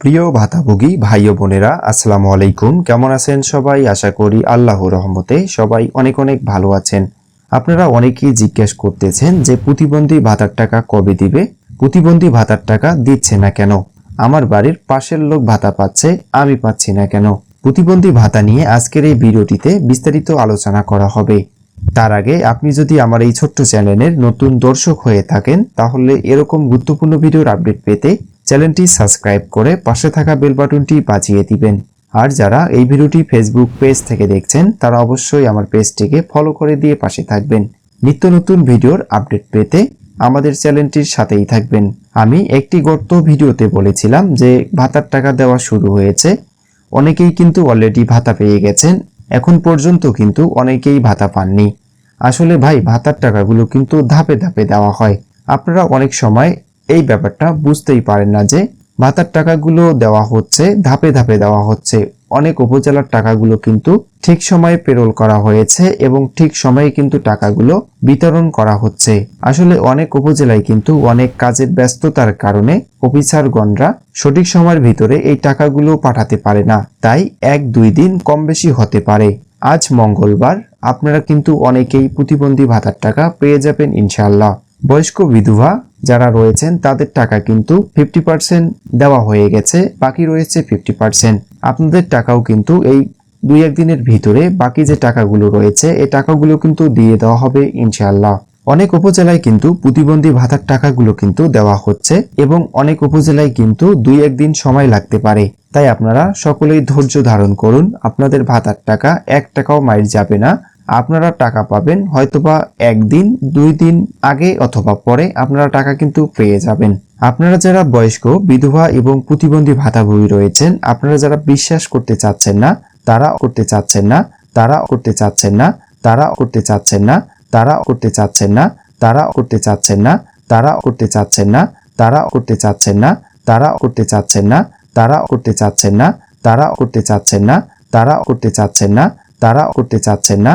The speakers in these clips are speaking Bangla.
প্রিয় ভাতাভোগী ভাই ও বোনেরা, আসসালামু আলাইকুম। কেমন আছেন সবাই? আশা করি আল্লাহর রহমতে সবাই অনেক অনেক ভালো আছেন। আপনারা অনেকেই জিজ্ঞেস করতেছেন যে, প্রতিবন্ধী ভাতার টাকা কবে দিবে? প্রতিবন্ধী ভাতার টাকা দিচ্ছে না কেন? আমার বাড়ির পাশের লোক ভাতা পাচ্ছে, আমি পাচ্ছি না কেন? প্রতিবন্ধী ভাতা নিয়ে আজকের এই ভিডিওটিতে বিস্তারিত আলোচনা করা হবে। তার আগে আপনি যদি আমার এই ছোট্ট চ্যানেলের নতুন দর্শক হয়ে থাকেন, তাহলে এরকম গুরুত্বপূর্ণ ভিডিওর আপডেট পেতে চ্যানেলটি সাবস্ক্রাইব করে পাশে থাকা বেল বাটনটি বাজিয়ে দিবেন। আর যারা এই ভিডিওটি ফেসবুক পেজ থেকে দেখছেন, তারা অবশ্যই আমার পেজটিকে ফলো করে দিয়ে পাশে থাকবেন। নিত্য নতুন ভিডিওর আপডেট পেতে আমাদের চ্যানেলটির সাথেই থাকবেন। আমি একটি গত ভিডিওতে বলেছিলাম যে ভাতার টাকা দেওয়া শুরু হয়েছে। অনেকেই কিন্তু অলরেডি ভাতা পেয়ে গেছেন। এখন পর্যন্ত কিন্তু অনেকেই ভাতা পাননি। আসলে ভাই, ভাতার টাকাগুলো কিন্তু ধাপে ধাপে দেওয়া হয়। আপনারা অনেক সময় এই ব্যাপারটা বুঝতেই পারেন না যে ভাতার টাকাগুলো দেওয়া হচ্ছে, ধাপে ধাপে দেওয়া হচ্ছে। অনেক উপজেলার টাকাগুলো কিন্তু ঠিক সময়ে পেরোল করা হয়েছে এবং ঠিক সময়ে কিন্তু টাকাগুলো বিতরণ করা হচ্ছে। আসলে অনেক উপজেলায় কিন্তু অনেক কাজের ব্যস্ততার কারণে অফিসারগণরা সঠিক সময়ের ভিতরে এই টাকাগুলো পাঠাতে পারে না। তাই এক দুই দিন কম বেশি হতে পারে। আজ মঙ্গলবার আপনারা কিন্তু অনেকেই প্রতিবন্ধী ভাতার টাকা পেয়ে যাবেন ইনশাল্লাহ বয়স্ক বিধবা যারা রয়েছেন, তাদের টাকা কিন্তু ফিফটি পার্সেন্ট দেওয়া হয়ে গেছে, বাকি রয়েছে ফিফটি পার্সেন্ট আপনাদের টাকাও কিন্তু এই দুই একদিনের ভিতরে বাকি যে টাকাগুলো রয়েছে, এই টাকাগুলো কিন্তু দিয়ে দেওয়া হবে ইনশাআল্লাহ। অনেক উপজেলায় কিন্তু প্রতিবন্ধী ভাতার টাকাগুলো কিন্তু দেওয়া হচ্ছে এবং অনেক উপজেলায় কিন্তু দুই একদিন সময় লাগতে পারে। তাই আপনারা সকলেই ধৈর্য ধারণ করুন, আপনাদের ভাতার টাকা এক টাকাও মাইর যাবে না। আপনারা টাকা পাবেন হয়তোবা একদিন দুই দিন আগে অথবা পরে আপনারা টাকা কিন্তু পেয়ে যাবেন আপনারা যারা বয়স্ক বিধবা এবং প্রতিবন্ধী ভাতাভোগী রয়েছেন আপনারা যারা বিশ্বাস করতে চাচ্ছেন না তারা করতে চাচ্ছেন না তারা করতে চাচ্ছেন না তারা করতে চাচ্ছেন না তারা করতে চাচ্ছেন না তারা করতে চাচ্ছেন না তারা করতে চাচ্ছেন না তারা করতে চাচ্ছেন না তারা করতে চাচ্ছেন না তারা করতে চাচ্ছেন না তারা করতে চাচ্ছেন না তারা করতে চাচ্ছেন না তারা করতে চাচ্ছেন না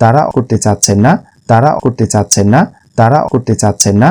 তারা করতে চাচ্ছেন না তারা করতে চাচ্ছেন না তারা করতে চাচ্ছেন না।